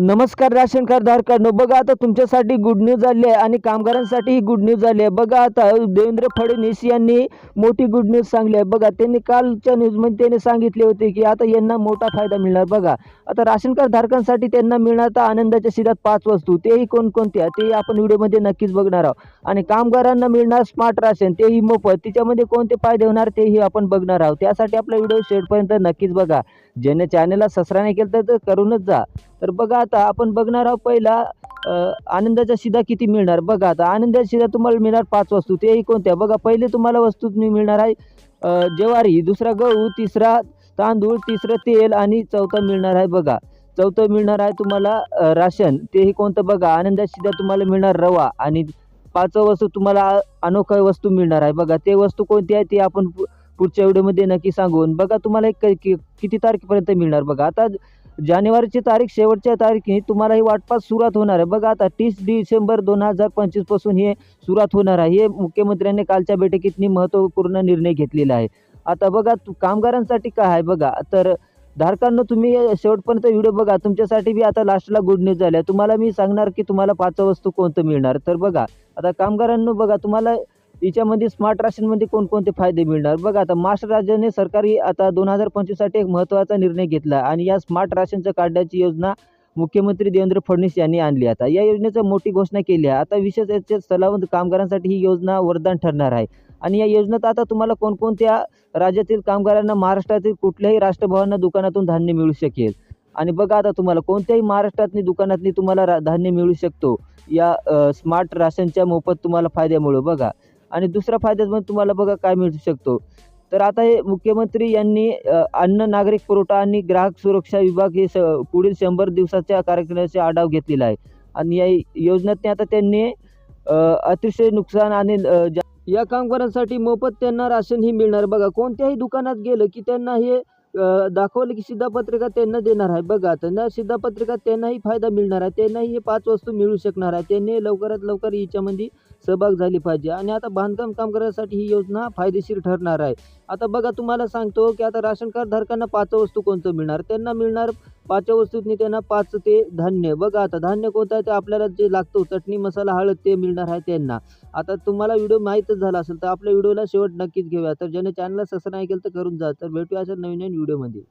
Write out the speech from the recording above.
नमस्कार ration card धारकांनो बघा आता तुमच्यासाठी गुड न्यूज आली आहे आणि कामगारांसाठीही गुड न्यूज आली आहे. बघा आता देवेंद्र फडणवीस यांनी मोठी गुड न्यूज सांगली आहे. बघा त्यांनी कालच्या न्यूजमध्ये त्यांनी सांगितले होते की आता यांना मोठा फायदा मिळणार. बघा आता राशन कार्ड धारकांसाठी त्यांना मिळणार आता आनंदाच्या शिरात पाच वस्तू. तेही कोणकोणत्या तेही आपण व्हिडिओमध्ये नक्कीच बघणार आहोत. आणि कामगारांना मिळणार स्मार्ट राशन. तेही मोफत. तिच्यामध्ये कोणते फायदे होणार तेही आपण बघणार आहोत. त्यासाठी आपला व्हिडिओ शेवटपर्यंत नक्कीच बघा. ज्याने चॅनलला सबस्क्राईब नाही केलं तर करूनच जा. तर बघा आता आपण बघणार आहोत पहिला आनंदाचा शिधा किती मिळणार? बघा आता आनंदाचा शिधा तुम्हाला मिळणार पाच वस्तू तेही कोणत्या? बघा पहिले तुम्हाला वस्तू तुम्ही मिळणार आहे ज्वारी दुसरा गहू तिसरा तांदूळ तिसरं तेल आणि चौथा मिळणार आहे बघा. चौथं मिळणार आहे तुम्हाला राशन तेही कोणतं? बघा आनंदाचा शिधा तुम्हाला मिळणार रवा आणि पाचवं वस्तू तुम्हाला अनोखा वस्तू मिळणार आहे बघा. ते वस्तू कोणती आहे? ते आपण पुढच्या व्हिडिओमध्ये नक्की सांगून बघा तुम्हाला एक किती तारखेपर्यंत मिळणार बघा. आता जानेवारीची तारीख शेवटच्या तारखेने तुम्हाला ही वाटपास सुरुवात होणार आहे. बघा आता तीस डिसेंबर दोन हजार पंचवीसपासून हे सुरुवात होणार आहे. हे मुख्यमंत्र्यांनी कालच्या बैठकीत महत्त्वपूर्ण निर्णय घेतलेला आहे. आता बघा कामगारांसाठी काय आहे बघा. तर धारकांना तुम्ही शेवटपर्यंत व्हिडिओ बघा. तुमच्यासाठी बी आता लास्टला गुड न्यूज झाल्या तुम्हाला मी सांगणार की तुम्हाला पाच वस्तू कोणतं मिळणार? तर बघा आता कामगारांना बघा तुम्हाला याच्यामध्ये स्मार्ट राशनमध्ये कोणकोणते फायदे मिळणार? बघा आता महाराष्ट्र राज्याने सरकारी आता दोन हजार पंचवीससाठी एक महत्त्वाचा निर्णय घेतला आणि या स्मार्ट राशनचं काढण्याची योजना मुख्यमंत्री देवेंद्र फडणवीस यांनी आणली आता. या योजनेचं मोठी घोषणा केली आहे. आता विशेष याच्या स्थलावंत कामगारांसाठी ही योजना वरदान ठरणार आहे. आणि या योजनेत आता तुम्हाला कोणकोणत्या राज्यातील कामगारांना महाराष्ट्रातील कुठल्याही राष्ट्रभवांना दुकानातून धान्य मिळू शकेल? आणि बघा आता तुम्हाला कोणत्याही महाराष्ट्रातली दुकानातली तुम्हाला रा धान्य मिळू शकतो? या स्मार्ट राशनच्या मोफत तुम्हाला फायद्यामुळं बघा. आणि दुसरा फायद्यामध्ये तुम्हाला बघा काय मिळू शकतो. तर आता हे मुख्यमंत्री यांनी अन्न नागरिक पुरवठा आणि ग्राहक सुरक्षा विभाग हे स पुढील शंभर दिवसाच्या कार्यक्रमाचा आढावा घेतलेला आहे. आणि या योजनेतने आता त्यांनी अतिशय नुकसान आणि या कामगारांसाठी मोफत त्यांना राशन ही मिळणार. बघा कोणत्याही दुकानात गेलं की त्यांना हे दाखवलं की शिधापत्रिका त्यांना देणार आहे. बघा त्यांना शिधापत्रिका त्यांनाही फायदा मिळणार आहे. त्यांनाही हे पाच वस्तू मिळू शकणार आहे. त्यांनी लवकरात लवकर याच्यामध्ये सहभाग झाली पाहिजे. आणि आता बांधकाम कामगारांसाठी ही योजना फायदेशीर ठरणार आहे. आता बघा तुम्हाला सांगतो की आता राशन कार्ड धारकांना पाच वस्तू कोणतं मिळणार? त्यांना मिळणार पाचव्या वस्तूतनी त्यांना पाच ते धान्य. बघा आता धान्य कोणतं आहे ते आपल्याला जे लागतो चटणी मसाला हळद ते मिळणार आहे त्यांना. आता तुम्हाला व्हिडिओ माहीतच झाला असेल तर आपल्या व्हिडिओला शेवट नक्कीच घेऊया. तर ज्याने चॅनलला सबस्क्राईब केलं तर करून जा. तर भेटूया अशा नवीन नवीन व्हिडिओमध्ये.